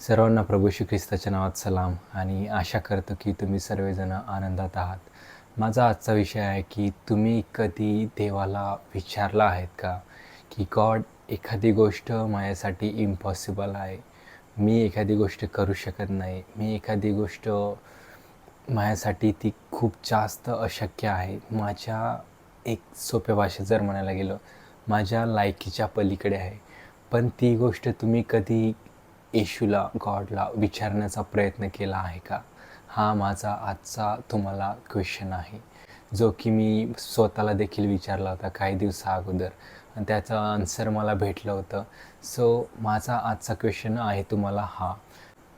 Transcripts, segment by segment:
सर्वांना प्रभू श्री ख्रिस्ताच्या नावात सलाम. आणि आशा करतो की तुम्ही सर्वजण आनंदात आहात. माझा आजचा विषय आहे की तुम्ही कधी देवाला विचारला आहेत का? की गॉड एखादी गोष्ट माझ्यासाठी इम्पॉसिबल आहे. मी एखादी गोष्ट करू शकत नाही. मी एखादी गोष्ट माझ्यासाठी ती खूप जास्त अशक्य आहे. माझ्या एक सोप्या भाषेत जर म्हणायला गेलं माझ्या लायकीच्या पलीकडे आहे. पण ती गोष्ट तुम्ही कधी येशूला गॉडला विचारण्याचा प्रयत्न केला आहे का? हा माझा आजचा तुम्हाला क्वेश्चन आहे. जो की मी स्वतःला देखील विचारला होता काही दिवसा अगोदर. आणि त्याचं आन्सर मला भेटलं होतं. सो माझा आजचा क्वेश्चन आहे तुम्हाला हा.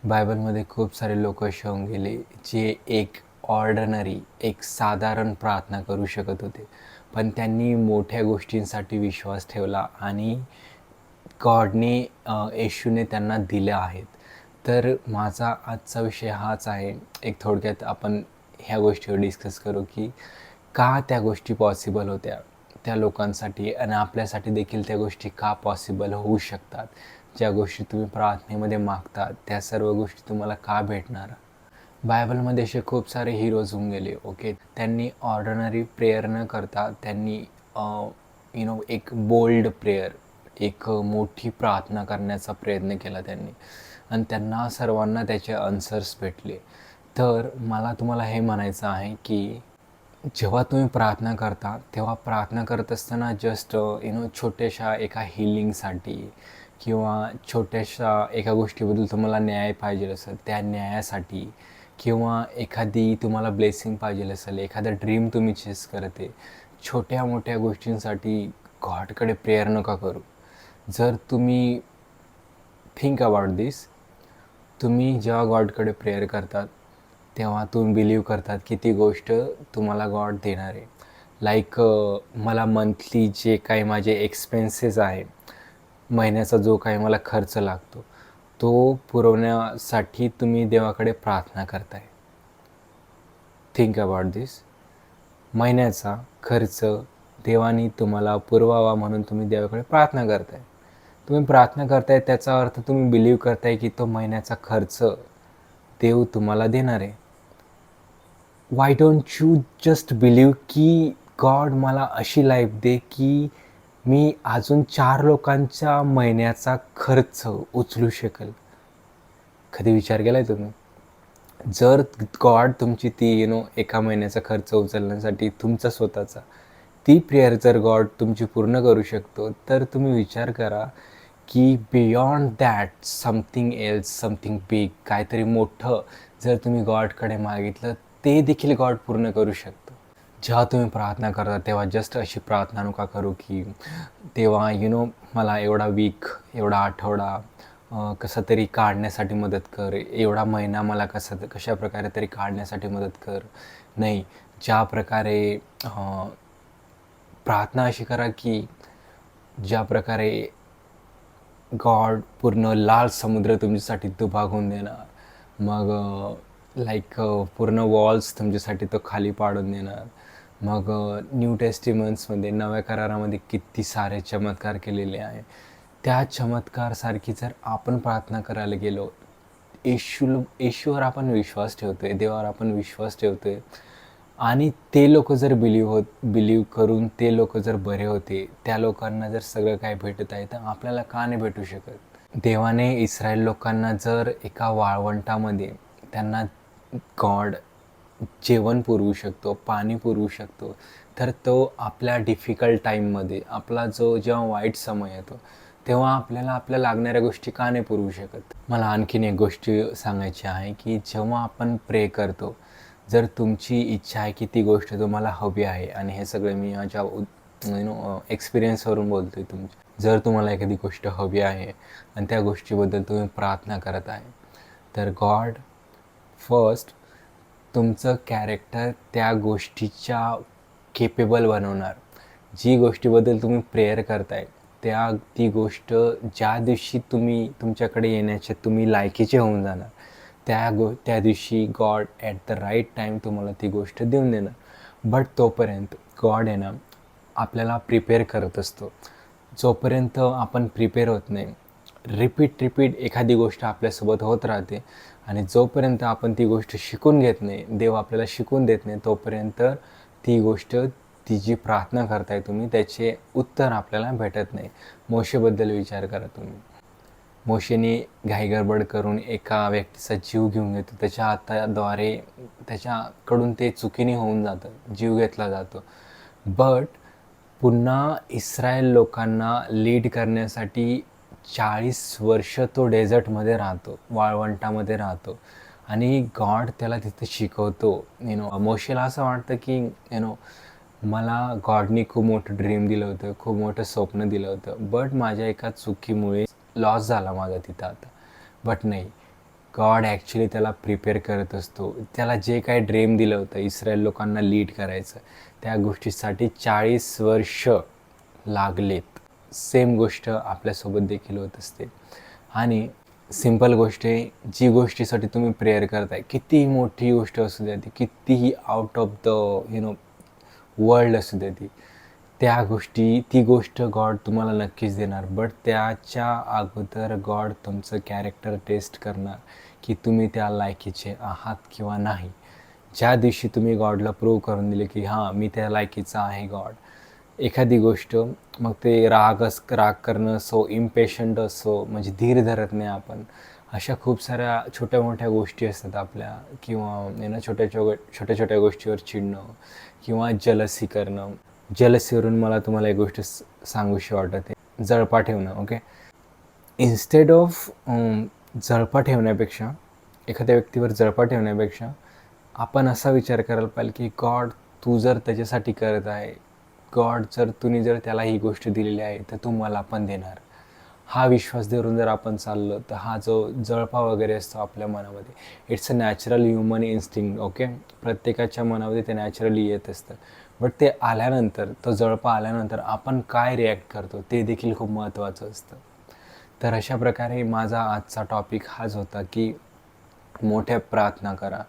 बायबलमध्ये खूप सारे लोक असे होऊन गेले जे एक ऑर्डनरी एक साधारण प्रार्थना करू शकत होते. पण त्यांनी मोठ्या गोष्टींसाठी विश्वास ठेवला आणि गॉडने येशूने त्यांना दिल्या आहेत. तर माझा आजचा विषय हाच आहे. एक थोडक्यात आपण ह्या गोष्टीवर डिस्कस करू की का त्या गोष्टी पॉसिबल होत्या? त्या लोकांसाठी आणि आपल्यासाठी देखील त्या गोष्टी का पॉसिबल होऊ शकतात? ज्या गोष्टी तुम्ही प्रार्थनेमध्ये मागतात त्या सर्व गोष्टी तुम्हाला का भेटणार? बायबलमध्ये असे खूप सारे हिरोज होऊन गेले ओके त्यांनी ऑर्डनरी प्रेयर न करता त्यांनी यु नो एक बोल्ड प्रेयर एक मोठी प्रार्थना करण्याचा प्रयत्न केला त्यांनी. आणि त्यांना सर्वांना त्याचे आन्सर्स भेटले. तर मला तुम्हाला हे म्हणायचं आहे की जेव्हा तुम्ही प्रार्थना करता तेव्हा प्रार्थना करत असताना जस्ट यु नो छोट्याशा एका हिलिंगसाठी किंवा छोट्याशा एका गोष्टीबद्दल तुम्हाला न्याय पाहिजे असेल त्या न्यायासाठी किंवा एखादी तुम्हाला ब्लेसिंग पाहिजे असेल एखादा ड्रीम तुम्ही चेस करते छोट्या मोठ्या गोष्टींसाठी गॉडकडे प्रेयर नका करू. जर तुम्ही थिंक अबाउट दिस तुम्ही जेव्हा गॉडकडे प्रेयर करतात तेव्हा तुम्ही बिलीव करतात की ती गोष्ट तुम्हाला गॉड देणार आहे. लाईक मला मंथली जे काही माझे एक्सपेन्सेस आहे महिन्याचा जो काही मला खर्च लागतो तो पुरवण्यासाठी तुम्ही देवाकडे प्रार्थना करताय. थिंक अबाउट दिस महिन्याचा खर्च देवानी तुम्हाला पुरवावा म्हणून तुम्ही देवाकडे प्रार्थना करताय. तुम्ही प्रार्थना करताय त्याचा अर्थ तुम्ही बिलीव करताय की तो महिन्याचा खर्च देव तुम्हाला देणार आहे. Why don't you just believe की गॉड मला अशी लाईफ दे की मी अजून चार लोकांच्या महिन्याचा खर्च उचलू शकेल? कधी विचार केला आहे तुम्ही? जर गॉड तुमची ती यु नो एका महिन्याचा खर्च उचलण्यासाठी तुमचा स्वतःचा ती प्रेयर जर गॉड तुमची पूर्ण करू शकतो तर तुम्ही विचार करा की beyond that something else something big काहीतरी मोठं जर तुम्ही गॉडकडे मागितलं ते देखील गॉड पूर्ण करू शकतो. जेव्हा तुम्ही प्रार्थना करता तेव्हा जस्ट अशी प्रार्थना नका करू की तेव्हा यु नो मला एवढा वीक एवढा आठवडा कसा तरी काढण्यासाठी मदत कर एवढा महिना मला कसा कशा प्रकारे तरी काढण्यासाठी मदत कर. नाही ज्या प्रकारे प्रार्थना अशी करा की ज्या प्रकारे गॉड पूर्ण लाल समुद्र तुमच्यासाठी दुभागून देणार. मग लाईक पूर्ण वॉल्स तुमच्यासाठी तो खाली पाडून देणार. मग न्यू टेस्टिमन्समध्ये नव्या करारामध्ये किती सारे चमत्कार केलेले आहे त्या चमत्कारसारखी जर आपण प्रार्थना करायला गेलो येशू येशूवर आपण विश्वास ठेवतो आहे देवावर आपण विश्वास ठेवतो आहे आणि ते लोक जर बिलीव होत बिलीव करून ते लोक जर बरे होते त्या लोकांना जर सगळं काय भेटत आहे तर आपल्याला का नाही भेटू शकत? देवाने इस्रायल लोकांना जर एका वाळवंटामध्ये त्यांना गॉड जेवण पुरवू शकतो पाणी पुरवू शकतो तर तो आपल्या डिफिकल्ट टाईममध्ये आपला जो जेव्हा वाईट समय येतो तेव्हा आपल्याला आपल्या लागणाऱ्या गोष्टी का नाही पुरवू शकत? मला आणखीन एक गोष्ट सांगायची आहे की जेव्हा आपण प्रे करतो जर तुमची इच्छा आहे की ती गोष्ट तुम्हाला हवी आहे आणि हे सगळं मी माझ्या यु नो एक्सपिरियन्सवरून बोलतो आहे तुमच्या. जर तुम्हाला एखादी गोष्ट हवी आहे आणि त्या गोष्टीबद्दल तुम्ही प्रार्थना करत आहे तर गॉड फर्स्ट तुमचं कॅरेक्टर त्या गोष्टीच्या केपेबल बनवणार. जी गोष्टीबद्दल तुम्ही प्रेयर करताय त्या ती गोष्ट ज्या दिवशी तुम्ही तुमच्याकडे येण्याचे तुम्ही लायकीचे होऊन जाणार. त्या गो त्या दिवशी God at the right time तुम्हाला ती गोष्ट देऊन देणार. बट तोपर्यंत गॉड आहे ना आपल्याला प्रिपेअर करत असतो. जोपर्यंत आपण प्रिपेअर होत नाही रिपीट रिपीट एखादी गोष्ट आपल्यासोबत होत राहते. आणि जोपर्यंत आपण ती गोष्ट शिकून घेत नाही देव आपल्याला शिकून देत नाही तोपर्यंत ती गोष्ट ती जी प्रार्थना करताय तुम्ही त्याचे उत्तर आपल्याला भेटत नाही. मोशेबद्दल विचार करा तुम्ही. मोशेने घाईगडबड करून एका व्यक्तीचा जीव घेऊन घेतो. त्याच्या हाताद्वारे त्याच्याकडून ते चुकीने होऊन जातं जीव घेतला जातो. बट पुन्हा इस्रायल लोकांना लीड करण्यासाठी चाळीस वर्ष तो डेझर्टमध्ये राहतो वाळवंटामध्ये राहतो. आणि गॉड त्याला तिथे शिकवतो. यु नो मोशेला असं वाटतं की यु नो मला गॉडनी खूप मोठं ड्रीम दिलं होतं खूप मोठं स्वप्न दिलं होतं. बट माझ्या एका चुकीमुळे लॉस झाला माझा तिथं आता. बट नाही गॉड ॲक्च्युली त्याला प्रिपेअर करत असतो. त्याला जे काही ड्रीम दिलं होतं इस्रायल लोकांना लीड करायचं त्या गोष्टीसाठी चाळीस वर्ष लागलेत. सेम गोष्ट आपल्यासोबत देखील होत असते. आणि सिंपल गोष्ट आहे जी गोष्टीसाठी तुम्ही प्रेयर करताय कितीही मोठी गोष्ट असू द्या ती कितीही out of the you know world असू द्या ती त्या गोष्टी ती गोष्ट गॉड तुम्हाला नक्कीच देणार. बट त्याच्या अगोदर गॉड तुमचं कॅरेक्टर टेस्ट करणार की तुम्ही त्या लायकीचे आहात किंवा नाही. ज्या दिवशी तुम्ही गॉडला प्रूव्ह करून दिले की हां मी त्या लायकीचा आहे गॉड. एखादी गोष्ट मग ते राग अस राग करणं असो इम्पेशंट असो म्हणजे धीर धरत नाही आपण. अशा खूप साऱ्या छोट्या मोठ्या गोष्टी असतात आपल्या. किंवा ना नो छोट्या छोट्या छोट्या गोष्टीवर चिडणं किंवा जलसी करणं. जलसीवरून मला तुम्हाला एक गोष्ट सांगूशी वाटत जळपा ठेवणं ओके इन्स्टेड ऑफ जळपा ठेवण्यापेक्षा एखाद्या व्यक्तीवर जळपा ठेवण्यापेक्षा आपण असा विचार करायला पाहिजे की गॉड तू जर त्याच्यासाठी करत आहे गॉड जर तुम्ही जर त्याला ही गोष्ट दिलेली आहे तर तू मला पण देणार. हा विश्वास धरून जर आपण चाललो तर हा जो जळपा वगैरे असतो आपल्या मनामध्ये it's a natural human instinct okay प्रत्येकाच्या मनामध्ये ते नॅचरली येत असतं. बट ते आल्यानंतर तो जळपा आल्यानंतर आपण काय रिॲक्ट करतो ते देखील खूप महत्त्वाचं असतं. तर अशा प्रकारे माझा आजचा टॉपिक हाच होता की मोठ्या प्रार्थना करा.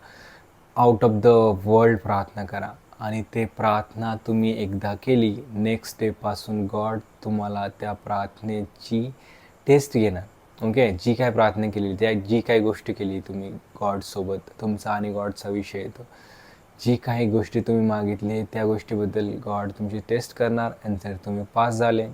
आउट ऑफ द वर्ल्ड प्रार्थना करा. आणि ते प्रार्थना तुम्ही एकदा केली नेक्स्ट डेपासून गॉड तुम्हाला त्या प्रार्थनेची टेस्ट घेणार. ओके जी काय प्रार्थना केली त्या जी काय गोष्ट केली तुम्ही गॉडसोबत तुमचा आणि गॉडचा विषय येतो. जी काही गोष्टी तुम्ही मागितली त्या गोष्टीबद्दल गॉड तुमची टेस्ट करणार आणि जर तुम्ही पास झाले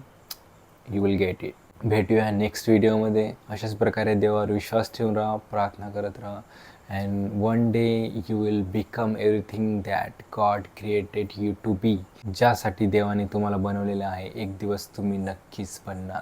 यू विल गेट इट भेटूया नेक्स्ट व्हिडिओमध्ये अशाच प्रकारे देवावर विश्वास ठेवून राहा प्रार्थना करत राहा. And one day you will become everything that God created you to be ज्यासाठी देवाने तुम्हाला बनवलेलं आहे एक दिवस तुम्ही नक्कीच बनणार.